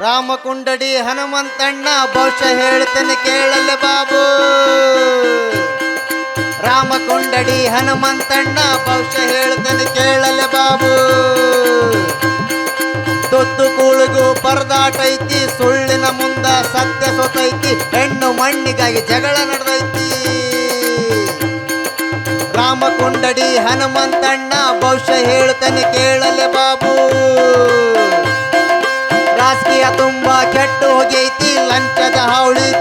ರಾಮಕುಂಡಡಿ ಹನುಮಂತಣ್ಣ, ಬಹುಶಃ ಹೇಳ್ತೇನೆ ಕೇಳಲೆ ಬಾಬು. ರಾಮಕುಂಡಡಿ ಹನುಮಂತಣ್ಣ, ಬಹುಶಃ ಹೇಳ್ತೇನೆ ಕೇಳಲೆ ಬಾಬು. ತುತ್ತು ಕೂಳಿಗೂ ಪರದಾಟೈತಿ ಸುಳ್ಳಿನ ಮುಂದ ಸತ್ಯ ಸೊತೈತಿ ಹೆಣ್ಣು ಮಣ್ಣಿಗಾಗಿ ಜಗಳ ನಡೆದೈತಿ. ರಾಮಕುಂಡಡಿ ಹನುಮಂತಣ್ಣ, ಬಹುಶಃ ಹೇಳ್ತಾನೆ ಕೇಳಲೆ ಬಾಬು. ರಾಜಕೀಯ ತುಂಬಾ ಕೆಟ್ಟು ಹೋಗೈತಿ. ಲಂಚದ ಹಾವಳಿ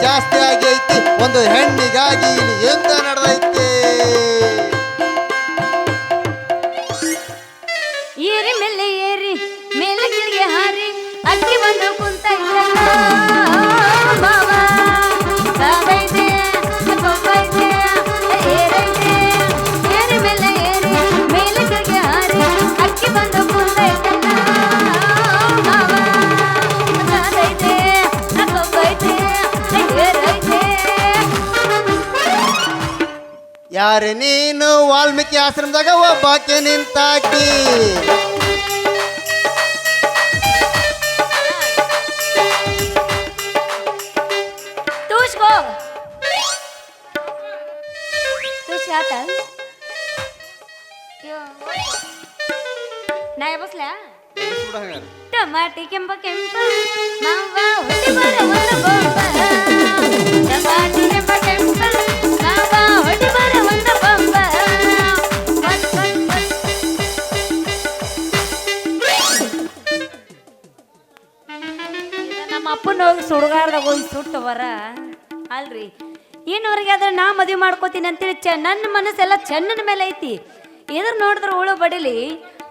ಯಾರು ನೀನು ವಾಲ್ಮೀಕಿ ಆಶ್ರಮದಾಗ ಒಬ್ಬಾಕೆ ನಿಂತಾಕಿ. ನಾಯ ಬಸ್ಲ? ಟಮಾಟಿ ಕೆಂಪ ಕೆಂಪ, ಮಾವ ಹೊಡಿ ಬರ ಹೊರ ಗೋಪ. ಟಮಾಟಿ ಕೆಂಪ ಕೆಂಪ ಬರ ಅಪ್ಪನ ಹೋಗಿ ಸುಡುಗಾರ್ದಾಗ ಹೋಗಿ ಸುಟ್ಟು ಬರ ಅಲ್ರಿ. ಇನ್ನವರೆಗೆ ಆದ್ರೆ ನಾ ಮದುವೆ ಮಾಡ್ಕೋತೀನಿ ಅಂತೇಳಿ ಚ ನನ್ನ ಮನಸ್ಸೆಲ್ಲ ಚೆನ್ನನ ಮೇಲೆ ಐತಿ. ಎದುರು ನೋಡಿದ್ರೆ ಉಳು ಬಡಿಲಿ.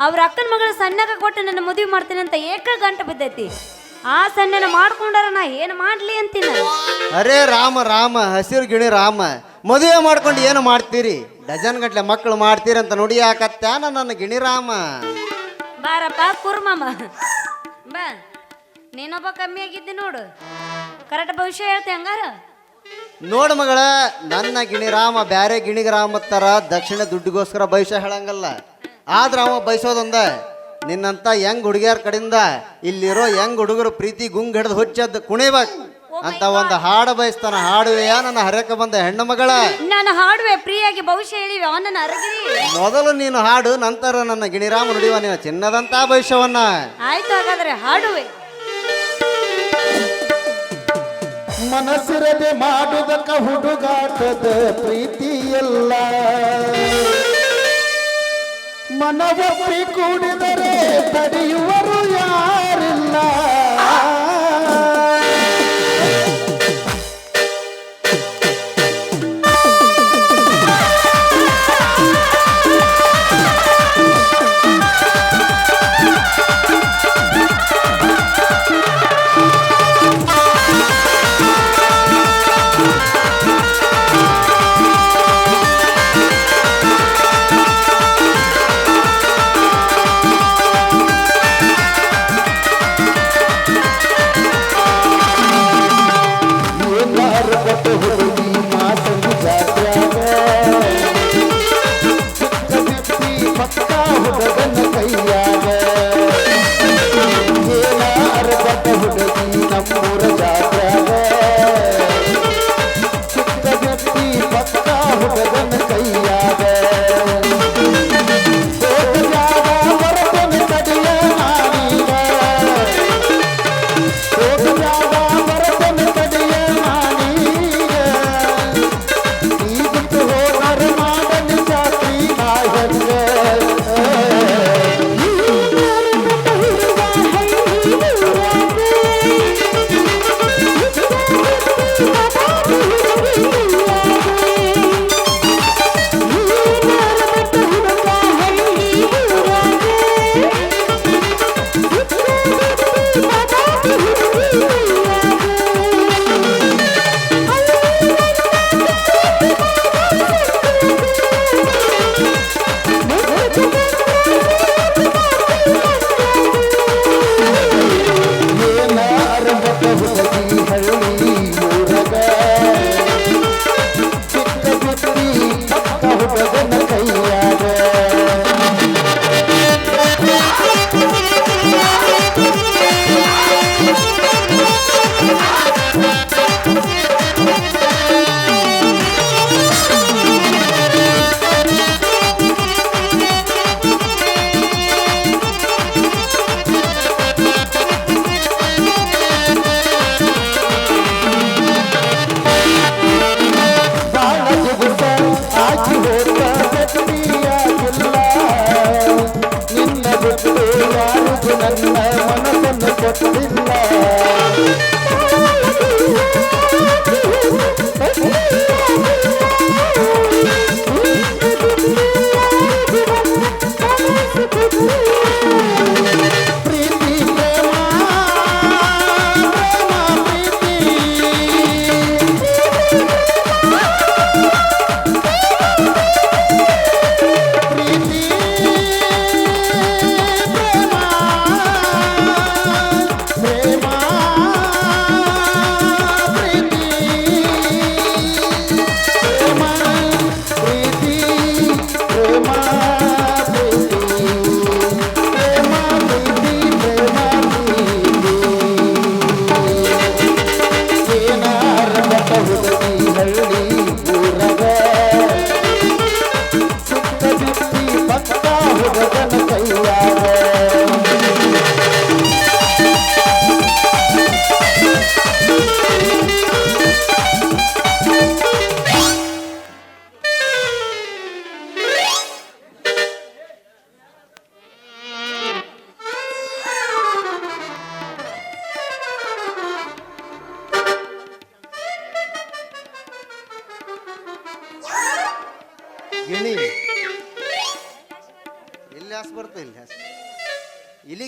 ಅವ್ರ ಅಕ್ಕನ ಮಗಳ ಸಣ್ಣಗ ಕೊಟ್ಟು ನನ್ನ ಮದುವೆ ಮಾಡ್ತೀನಿ ಅಂತ ಏಕ ಗಂಟು ಬಿದ್ದೈತಿ. ಆ ಸಣ್ಣನ ಮಾಡ್ಕೊಂಡಾರ ನಾ ಏನು ಮಾಡ್ಲಿ ಅಂತೀನಿ? ಅರೇ ರಾಮ ರಾಮ ಹಸಿರು ಗಿಣಿ ರಾಮ ಮದುವೆ ಮಾಡ್ಕೊಂಡು ಏನು ಮಾಡ್ತೀರಿ? ಡಜನ್ ಗಟ್ಲೆ ಮಕ್ಕಳು ಮಾಡ್ತೀರಿ ಅಂತ ನುಡಿ ಹಾಕತ್ತ ನನ್ನ ಗಿಣಿ ರಾಮ. ಬಾರಪ್ಪ ಕುರ್ಮಮ್ಮ. ಬಾ. ನೀನೊಬ್ಬ ಕಮ್ಮಿ ಆಗಿದ್ದೆ ನೋಡು. ಕರೆಕ್ಟ್ ಭವಿಷ್ಯ ಹೇಳ್ತೆ ಹಂಗಾರ? ನೋಡು ಮಗಳ ನನ್ನ ಗಿಣಿರಾಮ ಬ್ಯಾರೆ ಗಿಣಿಗ್ರಾಮ ತರ ದಕ್ಷಿಣ ದುಡ್ಡಿಗೋಸ್ಕರ ಭವಿಷ್ಯ ಹೇಳಂಗಲ್ಲ. ಆದ್ರ ಅವ ಬಯಸೋದೊಂದ ನಿನ್ನಂತ ಹೆಂಗ್ ಹುಡುಗಿಯರ ಕಡೆಯಿಂದ ಇಲ್ಲಿರೋ ಹೆಂಗ್ ಹುಡುಗರು ಪ್ರೀತಿ ಗುಂಗ್ ಹಿಡಿದು ಹುಚ್ಚದ್ ಕುಣಿಬ ಅಂತ ಒಂದು ಹಾಡು ಬಯಸ್ತಾನ. ಹಾಡುವೆಯಾ ನನ್ನ ಹರಕ ಬಂದ ಹೆಣ್ಣು ಮಗಳ. ನಾನು ಹಾಡುವೆ ಪ್ರಿಯಾಗಿ ಭವಿಷ್ಯ ಹೇಳಿವೆ ಅವನನ್ನ ಅರಗಿರಿ. ಮೊದಲು ನೀನು ಹಾಡು ನಂತರ ನನ್ನ ಗಿಣಿರಾಮ ನುಡಿಯುವ ನೀನು ಚಿನ್ನದಂತ ಭವಿಷ್ಯವನ್ನ. ಆಯ್ತು ಹಾಗಾದ್ರೆ ಹಾಡುವೆ. ಮನಸ್ಸಿರದೆ ಮಾಡುವುದಕ್ಕ ಹುಡುಗಾಟದ ಪ್ರೀತಿಯಲ್ಲ ಮನವೊಪ್ಪಿ ಕೂಡಿದರೆ ತಡೆಯುವರು ಯಾರಿಲ್ಲ. namora já.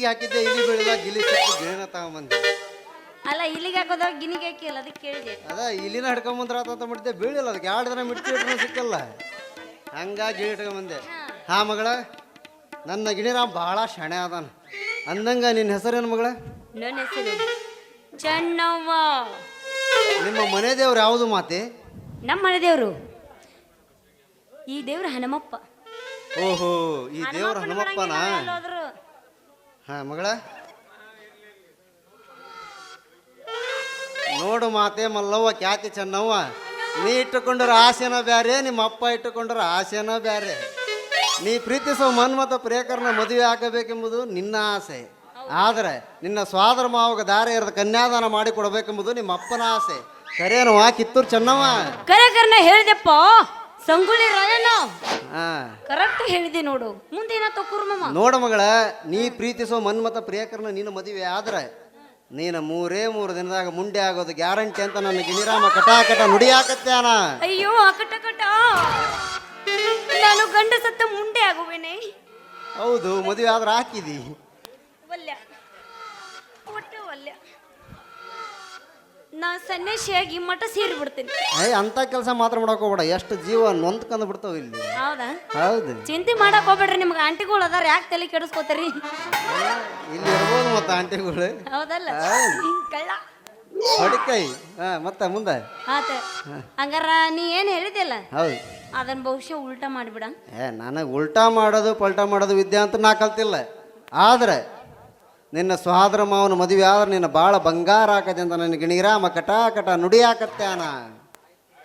ಹಾಕಿದ್ದೆ ಇಲ್ಲಿ ಬೆಳೆದ ಗಿಲಿ ಜೇನ ಗಿಣಿನ ತಗೊಂಬಂದೆ. ಅಲ್ಲ ಇಲ್ಲಿಗೆ ಹಾಕೋದಾಗ ಗಿನಿಗೆ ಹಾಕಿಲ್ಲ ಅದಕ್ಕೆ ಕೇಳಿದೆ. ಅದ ಇಲ್ಲಿನ ಹಿಡ್ಕೊಂಬಂದ್ರ ಆತ ಮಾಡಿದ್ದೆ ಬೀಳಿಲ್ಲ ಅದಕ್ಕೆ ಎರಡು ದಿನ ಮಿಡ್ತಿ ಸಿಕ್ಕಲ್ಲ. ಹಂಗಾಗಿ ಗಿಳಿ ಬಂದೆ. ಹಾ. ಮಗಳ ನನ್ನ ಗಿಣಿರಾಮ್ ಭಾಳ ಶಣೆ ಅದಾನ ಅಂದಂಗ ನಿನ್ನ ಹೆಸರೇನು ಮಗಳ? ನನ್ನ ಹೆಸರು ಚೆನ್ನವ್ವ. ನಿಮ್ಮ ಮನೆ ದೇವ್ರು ಯಾವುದು ಮಾತೆ? ನಮ್ಮ ಮನೆ ದೇವ್ರು. ಈ ದೇವ್ರ ಹನುಮಪ್ಪ. ಓಹೋ ಈ ದೇವ್ರ ಹನುಮಪ್ಪನ ಹಾ, ಮಗಳ? ನೋಡು ಮಾತೆ, ಮಲ್ಲವ್ವ, ಖ್ಯಾತಿ ಚೆನ್ನವ್ವ. ನೀ ಇಟ್ಟುಕೊಂಡರ ಆಸೆನ ಬ್ಯಾರೆ, ನಿಮ್ಮ ಅಪ್ಪ ಇಟ್ಟುಕೊಂಡರ ಆಸೆನ ಬ್ಯಾರೆ. ನೀ ಪ್ರೀತಿಸುವ ಮನ್ಮತ ಪ್ರಿಯಕರನ ಮದುವೆ ಆಗಬೇಕೆಂಬುದು ನಿನ್ನ ಆಸೆ. ಆದರೆ ನಿನ್ನ ಸ್ವಾದರ ಮಾವಗ ದಾರಿ ಇರದ ಕನ್ಯಾದಾನ ಮಾಡಿ ಕೊಡಬೇಕೆಂಬುದು ನಿಮ್ಮ ಅಪ್ಪನ ಆಸೆ. ಕರೇನವ್ವ ಕಿತ್ತೂರು ಚೆನ್ನವ್ವ. ಕರೆ ಕರ್ನ ಹೇಳಿದೆಪ್ಪ. ಸಂಗುಳಿ ರಾಯಣ್ಣ. ಕರೆಕ್ಟ್ ಹೇಳಿದೆ ನೋಡು. ಮುಂದಿನ ತಕ್ಕೂರ್ಮಮ್ಮ ನೋಡ ಮಗಳ ನೀ ಪ್ರೀತಿಸೋ ಮನ್ಮತ ಪ್ರಿಯಕರನ ನೀನು ಮದುವೆ ಆದ್ರೆ ನೀನು ಮೂರೇ ಮೂರು ದಿನದಾಗ ಮುಂಡೆ ಆಗೋದು ಗ್ಯಾರಂಟಿ ಅಂತ ನನ್ನ ಗಿಣಿರಾಮ ಕಟಾಕಟ ನುಡಿಯಾಕತ್ಯಾನ ಅಯ್ಯೋ ಅಕಟ ಕಟ ನಾನು ಗಂಡ ಸತ್ತ ಮುಂಡೆ ಆಗುವೇನೆ. ಹೌದು ಮದುವೆ ಆದ್ರೆ ಹಾಕಿದಿ. ವಲ್ಯ. ಒಟ್ಟು ವಲ್ಯ. ನಾ ಸನ್ಯಾಸಿಯಾಗಿ ಮಠ ಸೇರಿ ಬಿಡ್ತೀನಿ ಏಯ್ ಅಂತ ಕೆಲಸ ಮಾತ್ರ ಮಾಡಕ್ ಹೋಗ್ಬೇಡ. ಎಷ್ಟು ಜೀವ ನೊಂದ್ಕೊಂಡ್ ಬಿಡ್ತಾವ ಇಲ್ಲಿ. ಹೌದಾ? ಹೌದು. ಚಿಂತೆ ಮಾಡಕ್ ಹೋಗ್ಬೇಡ್ರಿ ನಿಮ್ಗೆ ಆಂಟಿಗಳು ಅದಾರ ಯಾಕೆ ತಲೆ ಕೆಡಿಸ್ಕೋತಾರಿ? ಇಲ್ಲಿ ಇರ್ಬೋದು ಮತ್ತೆ ಆಂಟಿಗಳು. ಹೌದಲ್ಲ? ಕಳ್ಳ. ಹೊಡಿಕೈ. ಹಾ ಮತ್ತೆ ಮುಂದೆ? ಆತ ಹಂಗಾರ ನೀ ಏನು ಹೇಳಿದಿಲ್ಲ ಹೌದು. ಅದನ್ನ ಬಹುಶಃ ಉಲ್ಟಾ ಮಾಡಿಬಿಡ. ಏ ನನಗೆ ಉಲ್ಟಾ ಮಾಡೋದು ಪಲ್ಟಾ ಮಾಡೋದು ವಿದ್ಯೆ ಅಂತ ನಾ ಕಲ್ತಿಲ್ಲ. ಆದ್ರೆ ನಿನ್ನ ಸ್ವಾದ್ರ ಮಾವನ ಮದುವೆ ಆದ್ರೆ ನಿನ್ನ ಭಾಳ ಬಂಗಾರ ಆಕತೆ ಅಂತ ನನ್ನ ಗಿಣಿರಾಮ ಕಟಾಕಟ ನುಡಿ ಹಾಕತ್ತಾನ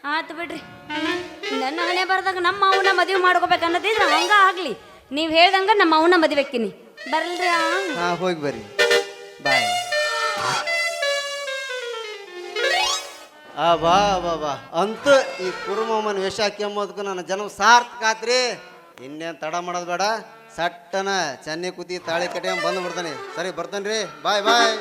ಆತು ಬಿಡ್ರಿ. ನನ್ನ ಹಣೆ ಬರ್ದಾಗ ನಮ್ಮ ಅವನ ಮದುವೆ ಮಾಡ್ಕೋಬೇಕು ಅನ್ನೋದಿದ್ರೆ ಹಂಗ ಆಗ್ಲಿ. ನೀವು ಹೇಳ್ದಂಗ ನಮ್ಮ ಅವನ ಮದುವೆ ಆಕ್ಕಿನಿ ಬರಲ್ರಿ? ಹಾ ಹೋಗಿ ಬರ್ರಿ. ಬಾಯ್. ಆ ಬಾ ಬಾ ಬಾ. ಅಂತೂ ಈ ಕುರುಮಮ್ಮನ ವೇಷ ಹಾಕ್ಯಂಬೋದಕ್ಕೂ ನನ್ನ ಜನ್ಮ ಸಾರ್ಥಕ ಆತ್ರಿ. ಇನ್ನೇನು ತಡ ಮಾಡೋದು ಬೇಡ. ಸಟ್ಟನ ಚೆನ್ನಿ ಕುತಿ ತಾಳಿ ಕಟ್ಟಿ ಬಂದು ಬಿಡ್ತಾನೆ. ಸರಿ ಬರ್ತಾನೆ ರೀ ಬಾಯ್ ಬಾಯ್.